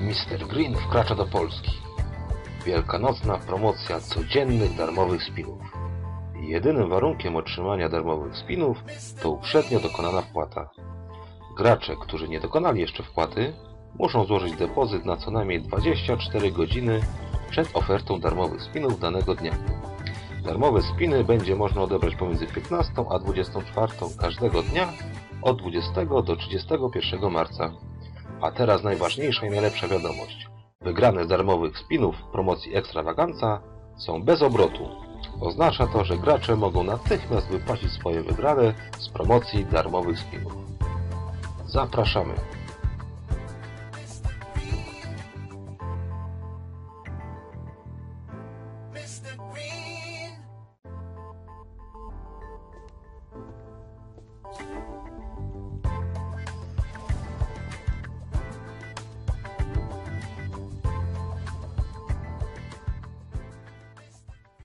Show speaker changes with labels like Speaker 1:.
Speaker 1: Mr. Green wkracza do Polski. Wielkanocna promocja codziennych darmowych spinów. Jedynym warunkiem otrzymania darmowych spinów to uprzednio dokonana wpłata. Gracze, którzy nie dokonali jeszcze wpłaty, muszą złożyć depozyt na co najmniej 24 godziny przed ofertą darmowych spinów danego dnia. Darmowe spiny będzie można odebrać pomiędzy 15 a 24 każdego dnia od 20 do 31 marca. A teraz najważniejsza i najlepsza wiadomość. Wygrane z darmowych spinów w promocji Ekstrawaganza są bez obrotu. Oznacza to, że gracze mogą natychmiast wypłacić swoje wygrane z promocji darmowych spinów. Zapraszamy! Mr. Green.